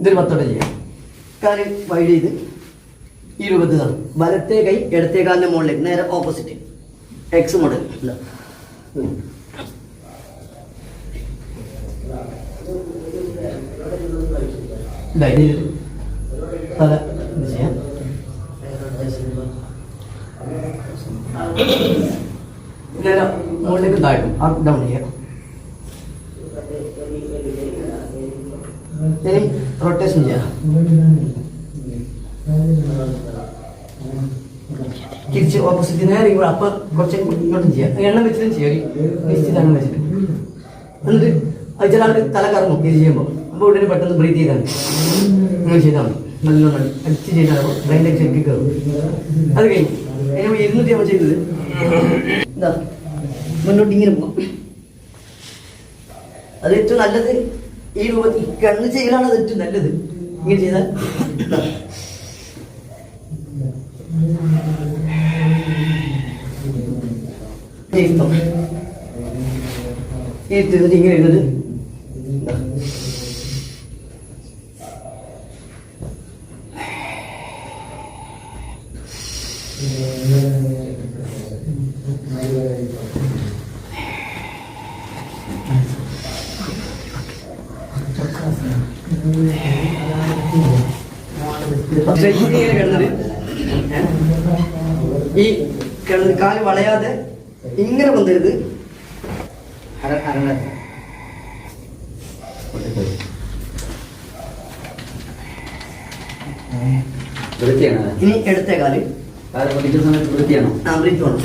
ഇതൊരു പത്തോടെ ചെയ്യാം. കാര്യം വൈഡ് ചെയ്ത് ഇരുപത് തന്നു. വലത്തെ കൈ ഇടത്തെ കാലിന്റെ മുകളിലേക്ക് നേരെ ഓപ്പോസിറ്റ് എക്സ് മോഡൽ അല്ല തല നേരെ മുകളിലേക്ക് താഴ്ത്തും. ഡൗൺ ചെയ്യാം. ഇനി റൊട്ടേഷൻ ചെയ്യാം. തിരിച്ച് ഓപ്പോസിറ്റ് നേരെ ഇവിടെ അപ്പൊ കുറച്ച് ഇങ്ങോട്ടും ചെയ്യാം. എണ്ണം വെച്ചിട്ടും ചെയ്യാം. നിശ്ചിത വെച്ചിട്ട്. എന്നിട്ട് അത് ചില തല കറങ്ങും ഇത് ചെയ്യുമ്പോൾ അപ്പോൾ ഉടനെ പെട്ടെന്ന് ബ്രീത്ത് ചെയ്താൽ മതി. ചെയ്താൽ മതി. നല്ലോണം അടിച്ച് ചെയ്താൽ ബ്രെയിനിലേക്ക് ചെക്കി കയറും അത് കഴിഞ്ഞു. അതിന് ഇരുന്നിട്ട് ചെയ്തത് എന്താ മുന്നോട്ട് ഇങ്ങനെ പോകാം അത് ഏറ്റവും നല്ലത് ഈ രൂപത്തിൽ കണ്ണ് ചെയ്യലാണ് അത് ഏറ്റവും നല്ലത്. ഇങ്ങനെ ചെയ്താൽ ഇതാ. ഇരുത്തം ഇരുത്തിട്ട് ഇങ്ങനെ ഇരുന്നിട്ട് ഇതാ. സ്ട്രെച്ച് ഇങ്ങനെ കിടന്നിട്ട്? ഈ കിടന്ന് കാൽ വളയാതെ ഇങ്ങനെ വന്നരുത്. വൃത്തിയാണ്? ഇനി എടുത്ത കാൽ. കാൽ പൊടിക്കുന്ന സമയത്ത് വൃത്തിയാണോ? ആ വേണം.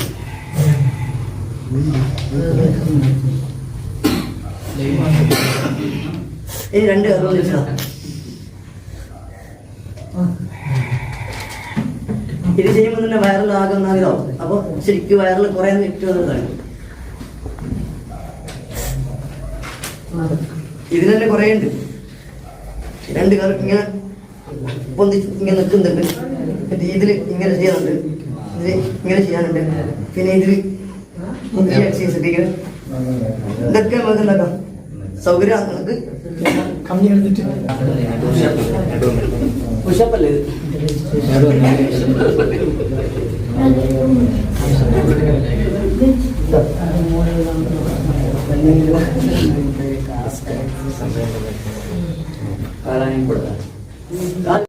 രണ്ട് ഇത് ചെയ്യുമ്പോൾ തന്നെ വയറിൽ ആകെ ഒന്നാകിതാവും അപ്പൊ ശരിക്കും വയറിൽ കുറെ നെറ്റ് ഇതിന് തന്നെ കുറെ ഉണ്ട്. രണ്ട് കാലം ഇങ്ങനെ ഇങ്ങനെ നിൽക്കുന്നുണ്ട്. എന്നിട്ട് ഇതിൽ ഇങ്ങനെ ചെയ്യാനുണ്ട്. ഇതിൽ ഇങ്ങനെ ചെയ്യാനുണ്ട്. പിന്നെ ഇതിൽ ഇങ്ങനെ. ഇതൊക്കെ നമുക്ക് എന്താക്കാം? സൗകര്യം നമുക്ക് കമ്മി എടുത്തിട്ട് പുഷപ്പല്ലേ കാലാനും കൊടുക്കാം